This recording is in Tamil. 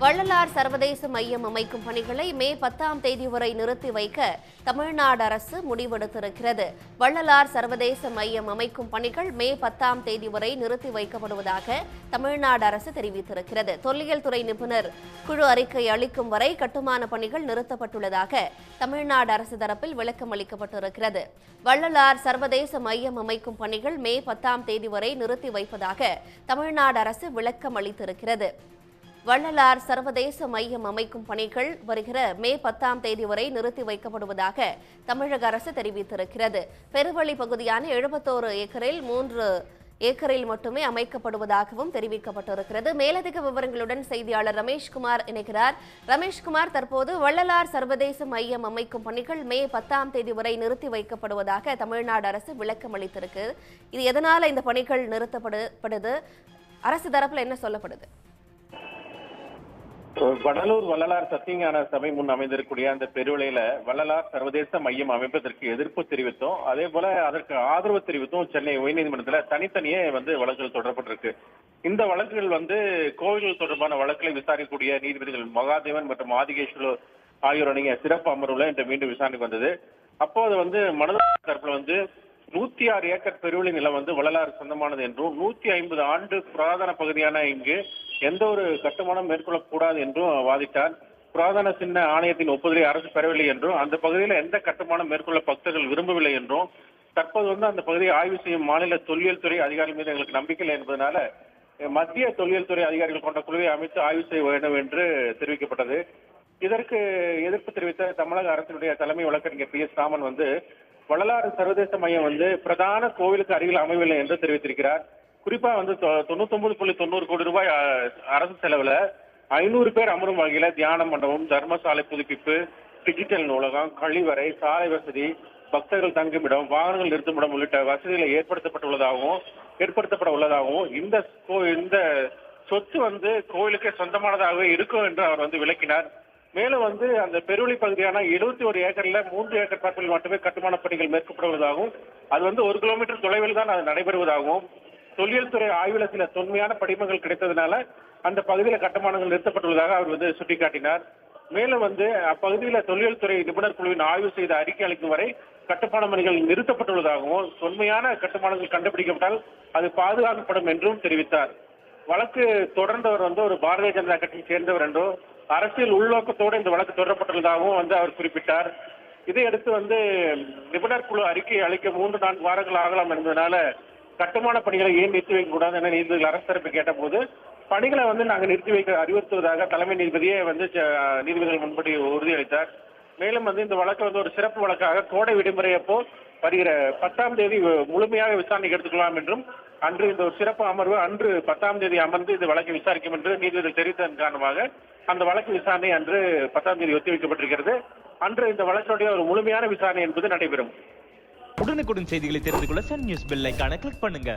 வள்ளலார் சர்வதேச மையம் அமைக்கும் பணிகளை மே பத்தாம் தேதி வரை நிறுத்தி வைக்க தமிழ்நாடு அரசு முடிவெடுத்திருக்கிறது. வள்ளலார் சர்வதேச மையம் அமைக்கும் பணிகள் மே பத்தாம் தேதி வரை நிறுத்தி வைக்கப்படுவதாக தமிழ்நாடு அரசு தெரிவித்திருக்கிறது. தொல்லியல் துறை நிபுணர் குழு அறிக்கை அளிக்கும் வரை கட்டுமான பணிகள் நிறுத்தப்பட்டுள்ளதாக தமிழ்நாடு அரசு தரப்பில் விளக்கம் அளிக்கப்பட்டிருக்கிறது. வள்ளலார் சர்வதேச மையம் அமைக்கும் பணிகள் மே பத்தாம் தேதி வரை நிறுத்தி வைப்பதாக தமிழ்நாடு அரசு விளக்கம் அளித்திருக்கிறது. வள்ளலார் சர்வதேச மையம் அமைக்கும் பணிகள் வருகிற மே பத்தாம் தேதி வரை நிறுத்தி வைக்கப்படுவதாக தமிழக அரசு தெரிவித்திருக்கிறது. பெருவழி பகுதியான எழுபத்தோரு ஏக்கரில் மூன்று ஏக்கரில் மட்டுமே அமைக்கப்படுவதாகவும் தெரிவிக்கப்பட்டிருக்கிறது. மேலதிக விவரங்களுடன் செய்தியாளர் ரமேஷ்குமார் இணைகிறார். ரமேஷ்குமார் தற்போது வள்ளலார் சர்வதேச மையம் அமைக்கும் பணிகள் மே பத்தாம் தேதி வரை நிறுத்தி வைக்கப்படுவதாக தமிழ்நாடு அரசு விளக்கம் அளித்திருக்கு. இது எதனால இந்த பணிகள் நிறுத்தப்படுது? அரசு தரப்புல என்ன சொல்லப்படுது? வடலூர் வள்ளலார் சத்தியஞான சபை முன் அமைந்திருக்கக்கூடிய அந்த பெருவிலையில வள்ளலார் சர்வதேச மையம் அமைப்பதற்கு எதிர்ப்பு தெரிவித்தோம். அதே போல அதற்கு ஆதரவு தெரிவித்தும் சென்னை உயர்நீதிமன்றத்துல தனித்தனியே வந்து வழக்குகள் தொடரப்பட்டிருக்கு. இந்த வழக்குகள் வந்து கோவில்கள் தொடர்பான வழக்குகளை விசாரிக்கக்கூடிய நீதிபதிகள் மகாதேவன் மற்றும் ஆதிகேஸ்வரர் ஆகியோர் அடங்கிய சிறப்பு அமர்வுல இன்று மீண்டும் விசாரணைக்கு வந்தது. அப்போது வந்து மனதார் தரப்புல வந்து நூத்தி ஆறு ஏக்கர் பெருவெளி நிலம் வந்து வள்ளலாறு சொந்தமானது என்றும் நூத்தி ஐம்பது ஆண்டு புராதன பகுதியான இங்கு எந்த ஒரு கட்டுமானம் மேற்கொள்ளக்கூடாது என்றும் வாதிட்டார். புராதன சின்ன ஆணையத்தின் ஒப்புதலை அரசு பெறவில்லை என்றும் அந்த பகுதியில் எந்த கட்டுமானம் மேற்கொள்ள பக்தர்கள் விரும்பவில்லை என்றும் தற்போது வந்து அந்த பகுதியை ஆய்வு செய்யும் மாநில தொல்லியல் துறை அதிகாரிகள் மீது எங்களுக்கு நம்பிக்கை இல்லை என்பதனால மத்திய தொல்லியல் துறை அதிகாரிகள் கொண்ட குழுவை அமைத்து ஆய்வு செய்ய வேண்டும் என்று தெரிவிக்கப்பட்டது. இதற்கு எதிர்ப்பு தெரிவித்த தமிழக அரசினுடைய தலைமை வழக்கறிஞர் பி எஸ் ராமன் வந்து வள்ளலாறு சர்வதேச மையம் வந்து பிரதான கோவிலுக்கு அருகில் அமையவில்லை என்று தெரிவித்திருக்கிறார். குறிப்பா வந்து தொண்ணூத்தி புள்ளி தொண்ணூறு கோடி ரூபாய் அரசு செலவுல ஐநூறு பேர் அமரும் வகையில தியான மண்டபம் தர்மசாலை புதுப்பிப்பு டிஜிட்டல் நூலகம் கழிவறை சாலை வசதி பக்தர்கள் தங்குமிடம் வாகனங்கள் நிறுத்துமிடம் உள்ளிட்ட வசதிகளை ஏற்படுத்தப்பட்டுள்ளதாகவும் ஏற்படுத்தப்பட உள்ளதாகவும் இந்த கோ- இந்த சொத்து வந்து கோயிலுக்கே சொந்தமானதாகவே இருக்கும் என்று அவர் வந்து விளக்கினார். மேலும் வந்து அந்த பெருவழி பகுதியான எழுபத்தி ஒரு ஏக்கர்ல மூன்று ஏக்கர் பரப்பில் மட்டுமே கட்டுமான பணிகள் மேற்கொள்ளப்படுவதாகவும் அது வந்து ஒரு கிலோமீட்டர் தொலைவில் தான் அது நடைபெறுவதாகவும் தொல்லியல் துறை ஆய்வுல சில தொன்மையான படிமங்கள் கிடைத்ததுனால அந்த பகுதியில் கட்டுமானங்கள் நிறுத்தப்பட்டுள்ளதாக அவர் வந்து சுட்டிக்காட்டினார். மேலும் வந்து அப்பகுதியில தொல்லியல் துறை நிபுணர் குழுவின் ஆய்வு செய்த அறிக்கை அளிக்கும் வரை கட்டுமான பணிகள் நிறுத்தப்பட்டுள்ளதாகவும் தொன்மையான கட்டுமானங்கள் கண்டுபிடிக்கப்பட்டால் அது பாதுகாக்கப்படும் என்றும் தெரிவித்தார். வழக்கு தொடர்ந்தவர் வந்து ஒரு பாரதிய ஜனதா கட்சியை சேர்ந்தவர் என்றோ அரசியல் உள்நோக்கத்தோடு இந்த வழக்கு தொடரப்பட்டுள்ளதாகவும் வந்து அவர் குறிப்பிட்டார். இதையடுத்து வந்து நிபுணர் குழு அறிக்கை அளிக்க மூன்று நான்கு வாரங்கள் ஆகலாம் என்பதனால கட்டுமான பணிகளை ஏன் நிறுத்தி வைக்க கூடாது என நீதிபதிகள் அரசு தரப்பு கேட்டபோது பணிகளை வந்து நாங்கள் நிறுத்தி வைக்க அறிவுறுத்துவதாக தலைமை நீதிபதியே வந்து நீதிபதிகள் முன்படி உறுதியளித்தார். மேலும் வந்து இந்த வழக்கு வந்து ஒரு சிறப்பு வழக்காக கோடை விடுமுறை அப்போ வருகிற பத்தாம் தேதி முழுமையாக விசாரணைக்கு எடுத்துக்கலாம் என்றும் அன்று இந்த ஒரு சிறப்பு அமர்வு அன்று பத்தாம் தேதி அமர்ந்து இந்த வழக்கை விசாரிக்கும் என்று நீதிபதி தெரிவித்ததன் காரணமாக அந்த வழக்கு விசாரணை அன்று பத்தாம் தேதி ஒத்திவைக்கப்பட்டிருக்கிறது. அன்று இந்த வழக்கினுடைய ஒரு முழுமையான விசாரணை என்பது நடைபெறும். உடனுக்குடன் செய்திகளை தெரிந்து கொள்ள சன் நியூஸ் பெல் ஐக்கான கிளிக் பண்ணுங்க.